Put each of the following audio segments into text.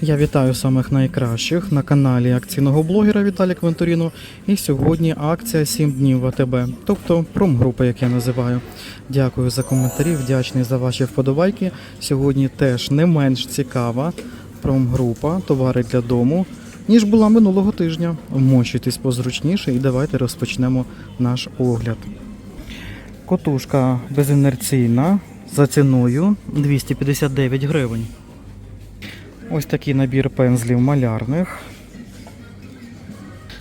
Я вітаю самих найкращих на каналі акційного блогера Віталія Квенторіно. І сьогодні акція 7 днів АТБ, тобто промгрупа, як я називаю. Дякую за коментарі, вдячний за ваші вподобайки. Сьогодні теж не менш цікава промгрупа, товари для дому, ніж була минулого тижня. Вмощуйтесь позручніше і давайте розпочнемо наш огляд. Котушка безінерційна за ціною 259 гривень. Ось такий набір пензлів малярних.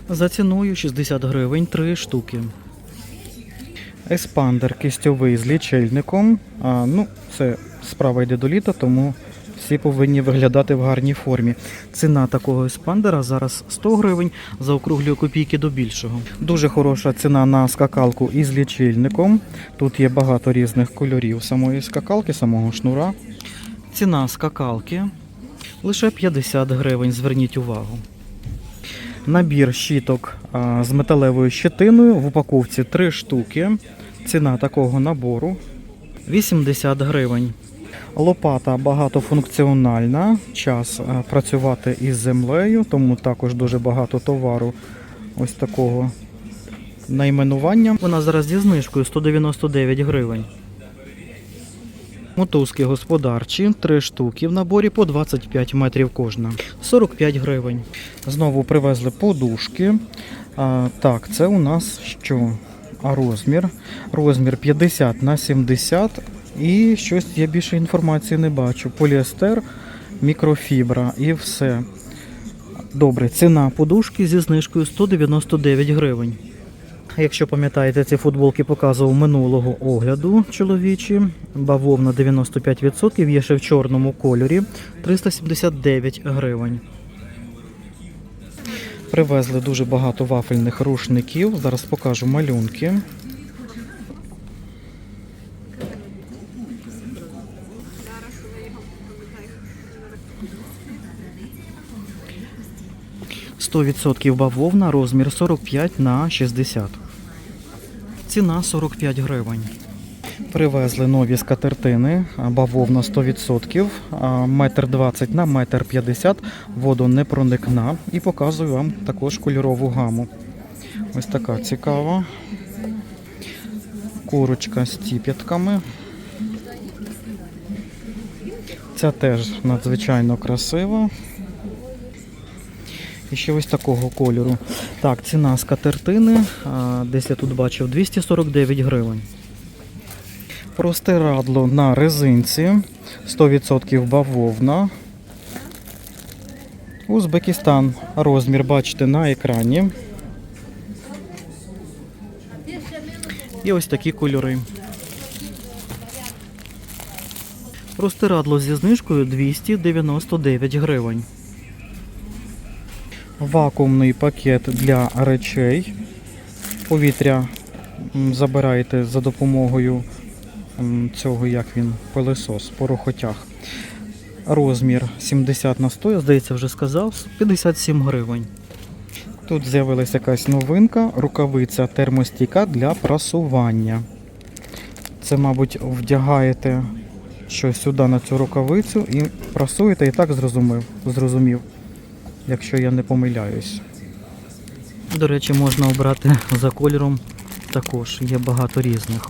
За ціною 60 гривень 3 штуки. Еспандер кістьовий з лічильником. А, ну, це справа йде до літа, тому всі повинні виглядати в гарній формі. Ціна такого еспандера зараз 100 гривень, заокруглюю копійки до більшого. Дуже хороша ціна на скакалку із лічильником. Тут є багато різних кольорів самої скакалки, самого шнура. Ціна скакалки лише 50 гривень, зверніть увагу. Набір щіток з металевою щетиною в упаковці 3 штуки. Ціна такого набору 80 гривень. Лопата багатофункціональна. Час працювати із землею, тому також дуже багато товару ось такого найменування. Вона зараз зі знижкою 199 гривень. Мотузки господарчі, 3 штуки в наборі по 25 метрів кожна. 45 гривень. Знову привезли подушки. А, так, це у нас що? А розмір? Розмір 50 на 70. І щось я більше інформації не бачу. Поліестер, мікрофібра і все. Добре, ціна подушки зі знижкою 199 гривень. Якщо пам'ятаєте, ці футболки показував минулого огляду чоловічі. Бавовна 95%, є ще в чорному кольорі 379 гривень. Привезли дуже багато вафельних рушників. Зараз покажу малюнки. «100% бавовна, розмір 45 на 60. Ціна 45 гривень. Привезли нові скатертини, бавовна 100%, а, метр 20 на метр 50, водонепроникна. І показую вам також кольорову гаму. Ось така цікава. Курочка з тіп'ятками. Ця теж надзвичайно красива. І ще ось такого кольору. Так, ціна скатертини, а, десь я тут бачив, 249 гривень. Простирадло на резинці, 100% бавовна. Узбекистан. Розмір бачите на екрані. І ось такі кольори. Простирадло зі знижкою 299 гривень. Вакуумний пакет для речей. Повітря забираєте за допомогою цього, як він, пилесос, порохотяг. Розмір 70 на 100, я здається, вже сказав, 57 гривень. Тут з'явилася якась новинка, рукавиця термостійка для прасування. Це, мабуть, вдягаєте щось сюди на цю рукавицю і прасуєте, і так зрозумів. зрозумів якщо я не помиляюсь. До речі, можна обрати за кольором також, є багато різних.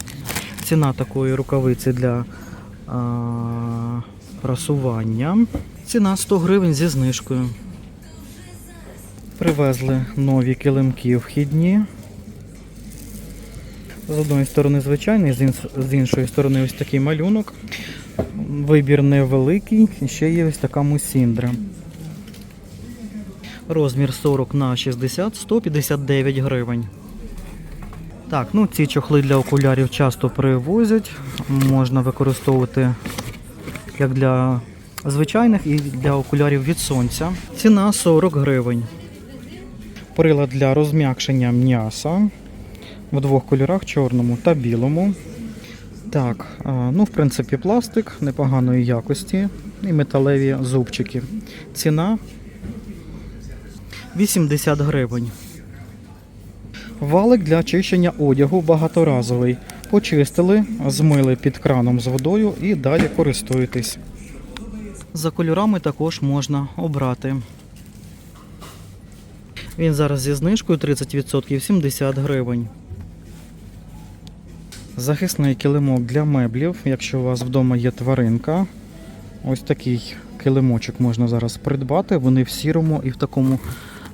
Ціна такої рукавиці для а, прасування. Ціна 100 гривень зі знижкою. Привезли нові килимки вхідні. З одної сторони звичайний, з іншої сторони ось такий малюнок. Вибір невеликий, ще є ось така мусіндра. Розмір 40 на 60 159 гривень. Так, ну ці чохли для окулярів часто привозять. Можна використовувати як для звичайних і для окулярів від сонця. Ціна 40 гривень. Прилад для розм'якшення м'яса в двох кольорах чорному та білому. Так, ну в принципі пластик непоганої якості і металеві зубчики. Ціна 80 гривень. Валик для очищення одягу багаторазовий. Почистили, змили під краном з водою і далі користуєтесь. За кольорами також можна обрати. Він зараз зі знижкою 30% 70 гривень. Захисний килимок для меблів. Якщо у вас вдома є тваринка, ось такий килимочок можна зараз придбати. Вони в сірому і в такому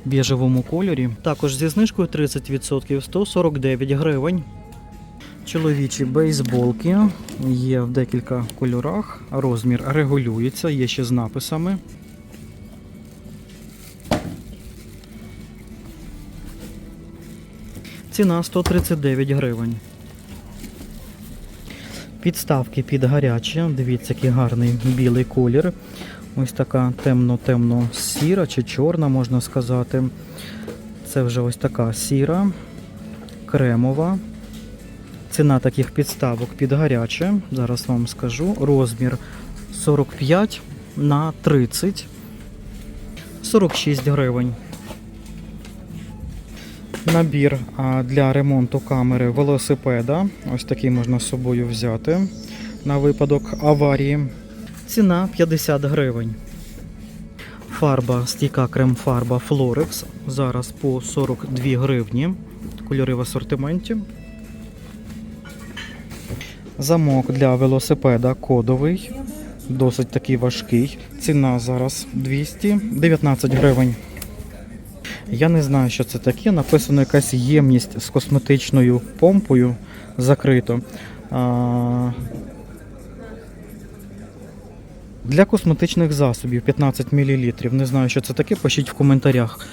біжевому кольорі. Також зі знижкою 30% 149 гривень. Чоловічі бейсболки є в декілька кольорах. Розмір регулюється, є ще з написами. Ціна 139 гривень. Підставки під гаряче. Дивіться, який гарний білий колір. Ось така темно-темно сіра чи чорна, можна сказати. Це вже ось така сіра, кремова. Ціна таких підставок під гаряче. Зараз вам скажу. Розмір 45 на 30. 46 гривень. Набір для ремонту камери велосипеда. Ось такий можна з собою взяти на випадок аварії. Ціна 50 гривень. Фарба, стійка крем-фарба Florex. Зараз по 42 гривні. Кольори в асортименті. Замок для велосипеда кодовий. Досить такий важкий. Ціна зараз 219 гривень. Я не знаю, що це таке. Написано якась ємність з косметичною помпою закрито. Для косметичних засобів 15 мл. Не знаю, що це таке, пишіть в коментарях.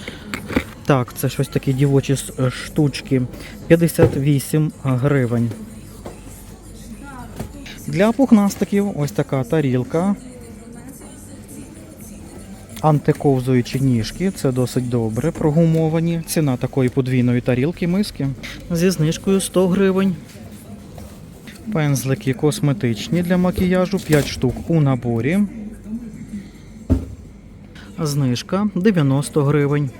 Так, це щось такі дівочі е, штучки. 58 гривень. Для пухнастиків ось така тарілка. Антиковзуючі ніжки, це досить добре прогумовані. Ціна такої подвійної тарілки миски зі знижкою 100 гривень. Пензлики косметичні для макіяжу 5 штук у наборі. Знижка 90 гривень.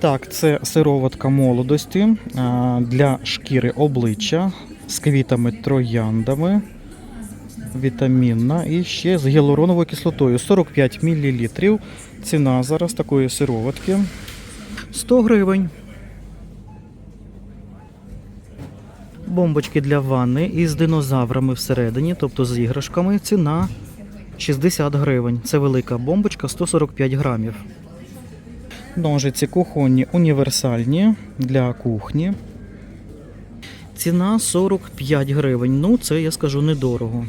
Так, це сироватка молодості для шкіри обличчя з квітами трояндами. Вітамінна і ще з гіалуроновою кислотою 45 мл. Ціна зараз такої сироватки 100 гривень. Бомбочки для ванни із динозаврами всередині, тобто з іграшками. Ціна 60 гривень. Це велика бомбочка 145 грамів. Ножиці кухонні універсальні для кухні. Ціна 45 гривень. Ну, це я скажу недорого.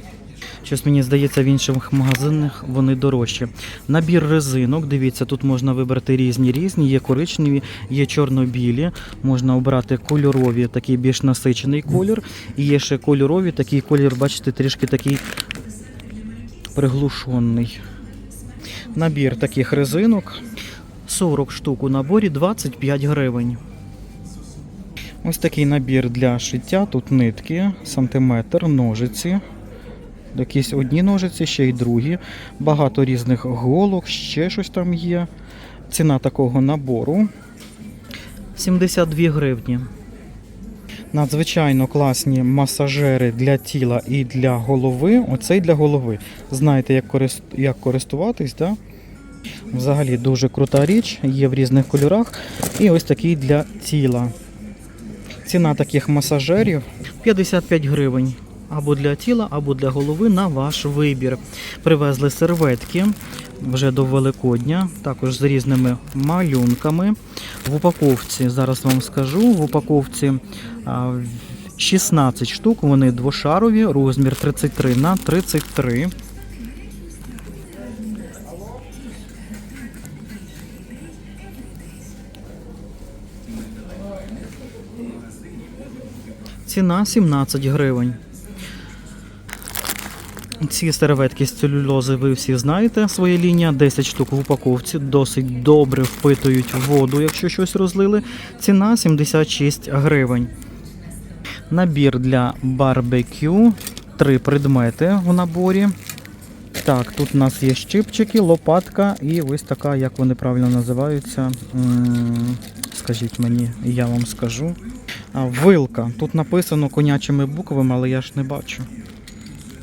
Щось мені здається, в інших магазинах вони дорожчі. Набір резинок. Дивіться, тут можна вибрати різні різні. Є коричневі, є чорно-білі. Можна обрати кольорові, такий більш насичений колір. І є ще кольорові, такий колір, бачите, трішки такий приглушений. Набір таких резинок. 40 штук у наборі 25 гривень. Ось такий набір для шиття. Тут нитки, сантиметр, ножиці. Якісь одні ножиці, ще й другі. Багато різних голок, ще щось там є. Ціна такого набору 72 гривні. Надзвичайно класні масажери для тіла і для голови. Оцей для голови. Знаєте, як, корис... як користуватись, да? Взагалі дуже крута річ, є в різних кольорах. І ось такий для тіла. Ціна таких масажерів 55 гривень. Або для тіла, або для голови на ваш вибір. Привезли серветки вже до Великодня, також з різними малюнками. В упаковці, зараз вам скажу, в упаковці 16 штук, вони двошарові, розмір 33 на 33. Ціна 17 гривень. Ці серветки з целюлози ви всі знаєте, своя лінія, 10 штук в упаковці, досить добре впитують воду, якщо щось розлили. Ціна 76 гривень. Набір для барбекю. Три предмети в наборі. Так, тут у нас є щипчики, лопатка і ось така, як вони правильно називаються. Скажіть мені, я вам скажу. Вилка. Тут написано конячими буквами, але я ж не бачу.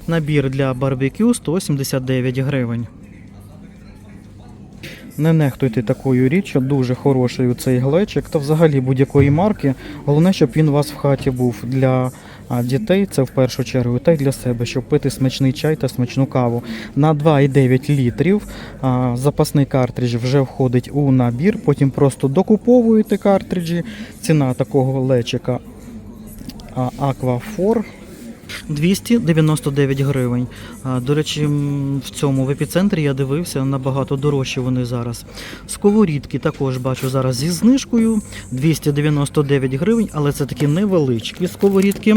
Набір для барбекю 179 гривень. Не нехтуйте такою річчю, дуже хороший цей глечик та взагалі будь-якої марки. Головне, щоб він у вас в хаті був для дітей, це в першу чергу, та й для себе, щоб пити смачний чай та смачну каву. На 2,9 літрів запасний картридж вже входить у набір, потім просто докуповуєте картриджі. Ціна такого лечика а, Aquafor 299 гривень. До речі, в цьому в епіцентрі я дивився, набагато дорожчі вони зараз. Сковорідки також бачу зараз зі знижкою 299 гривень, але це такі невеличкі сковорідки.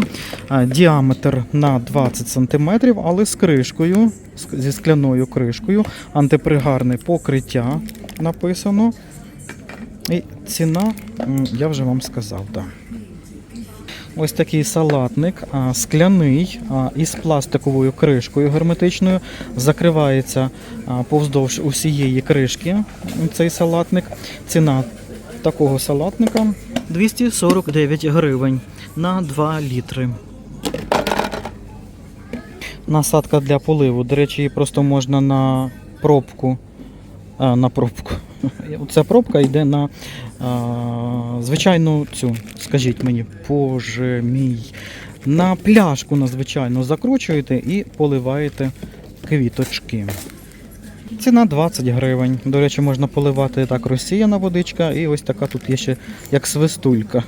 Діаметр на 20 см, але з кришкою, зі скляною кришкою. Антипригарне покриття написано. І ціна, я вже вам сказав, так. Ось такий салатник, скляний із пластиковою кришкою герметичною. Закривається повздовж усієї кришки цей салатник. Ціна такого салатника 249 гривень на 2 літри. Насадка для поливу. До речі, її просто можна на пробку. На пробку. Ця пробка йде на а, звичайну цю, скажіть мені, боже мій. На пляшку надзвичайно закручуєте і поливаєте квіточки. Ціна 20 гривень. До речі, можна поливати так розсіяна водичка, і ось така тут є ще як свистулька.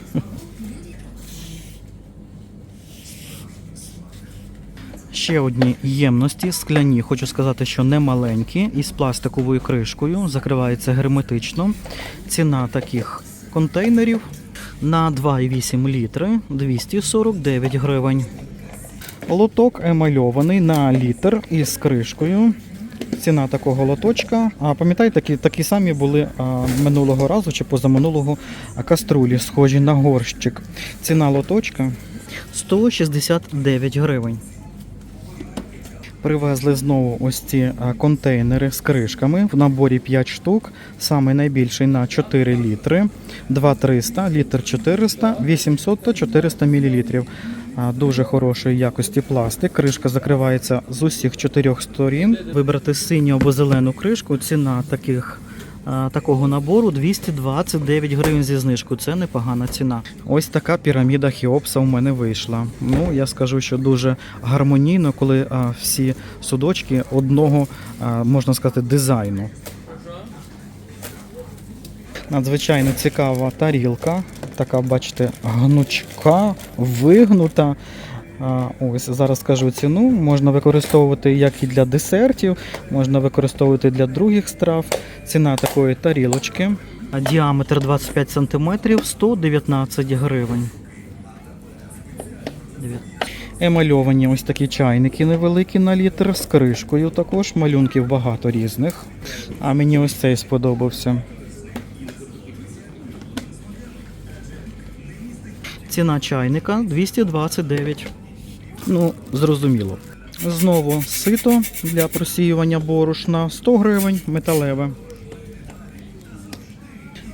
Ще одні ємності скляні, хочу сказати, що не маленькі, із пластиковою кришкою, закривається герметично. Ціна таких контейнерів на 2,8 літри 249 гривень. Лоток емальований на літр із кришкою. Ціна такого лоточка. А пам'ятаєте, такі, такі самі були а, минулого разу чи позаминулого каструлі, схожі на горщик. Ціна лоточка 169 гривень. Привезли знову ось ці контейнери з кришками. В наборі 5 штук. Саме найбільший на 4 літри. 2300, літр 400, 800 та 400 мл. Дуже хорошої якості пластик. Кришка закривається з усіх чотирьох сторін. Вибрати синю або зелену кришку. Ціна таких. Такого набору 229 гривень зі знижкою. Це непогана ціна. Ось така піраміда Хіопса у мене вийшла. Ну я скажу, що дуже гармонійно, коли всі судочки одного, можна сказати, дизайну. Надзвичайно цікава тарілка. Така, бачите, гнучка, вигнута. Ось зараз скажу ціну. Можна використовувати як і для десертів, можна використовувати для других страв. Ціна такої тарілочки. Діаметр 25 см 119 гривень. Емальовані ось такі чайники невеликі на літр з кришкою також. Малюнків багато різних. А мені ось цей сподобався. Ціна чайника 229. Ну, зрозуміло. Знову сито для просіювання борошна 100 гривень металеве.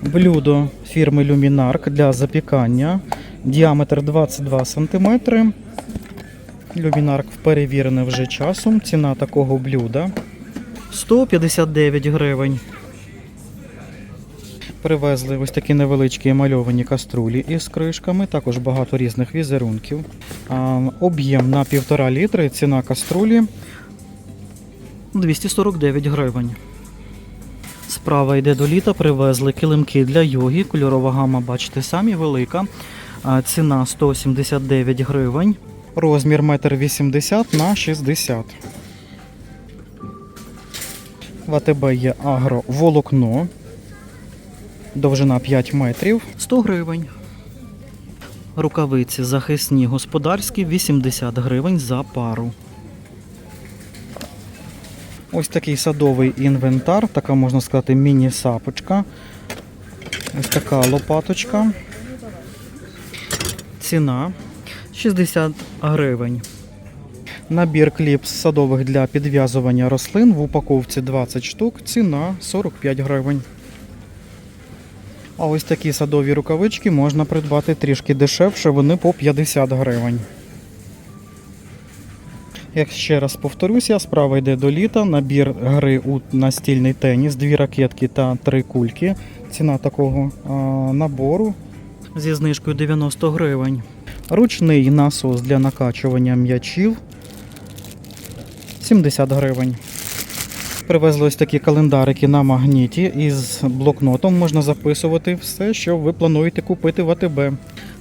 Блюдо фірми Люмінарк для запікання. Діаметр 22 см. Люмінарк перевірений вже часом. Ціна такого блюда 159 гривень. Привезли ось такі невеличкі емальовані каструлі із кришками, також багато різних візерунків. Об'єм на 1,5 літри, ціна каструлі 249 гривень. Справа йде до літа, привезли килимки для йоги. Кольорова гама, бачите, самі велика. Ціна 179 гривень. Розмір 1,80 на 60 В АТБ є агроволокно. Довжина 5 метрів 100 гривень. Рукавиці захисні господарські 80 гривень за пару. Ось такий садовий інвентар, така можна сказати міні-сапочка. Ось така лопаточка. Ціна 60 гривень. Набір кліпс садових для підв'язування рослин в упаковці 20 штук. Ціна 45 гривень. А ось такі садові рукавички можна придбати трішки дешевше, вони по 50 гривень. Як ще раз повторюся, справа йде до літа, набір гри у настільний теніс, дві ракетки та три кульки. Ціна такого а, набору зі знижкою 90 гривень. Ручний насос для накачування м'ячів 70 гривень. Привезли ось такі календарики на магніті із блокнотом. Можна записувати все, що ви плануєте купити в АТБ.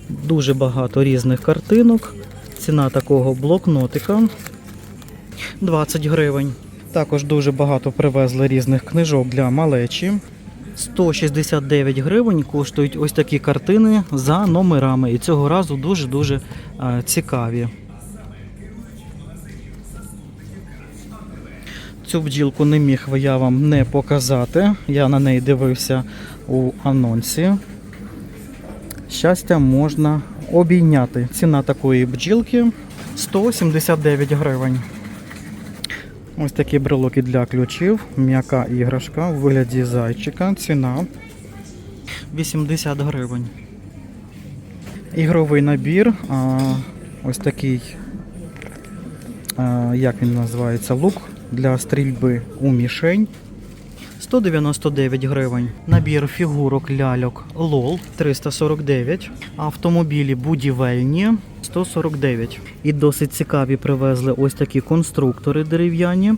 Дуже багато різних картинок. Ціна такого блокнотика 20 гривень. Також дуже багато привезли різних книжок для малечі. 169 гривень коштують ось такі картини за номерами. І цього разу дуже-дуже е, цікаві. Цю бджілку не міг я вам не показати. Я на неї дивився у анонсі. Щастя можна обійняти. Ціна такої бджілки 179 гривень. Ось такі брелоки для ключів, м'яка іграшка у вигляді зайчика. Ціна 80 гривень. Ігровий набір. А, ось такий, а, як він називається, лук для стрільби у мішень. 199 гривень. Набір фігурок ляльок LOL 349. Автомобілі будівельні 149. І досить цікаві привезли ось такі конструктори дерев'яні.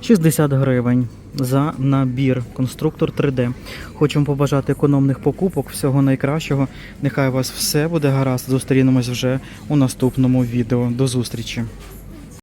60 гривень за набір конструктор 3D. Хочемо побажати економних покупок, всього найкращого. Нехай у вас все буде гаразд. Зустрінемось вже у наступному відео. До зустрічі!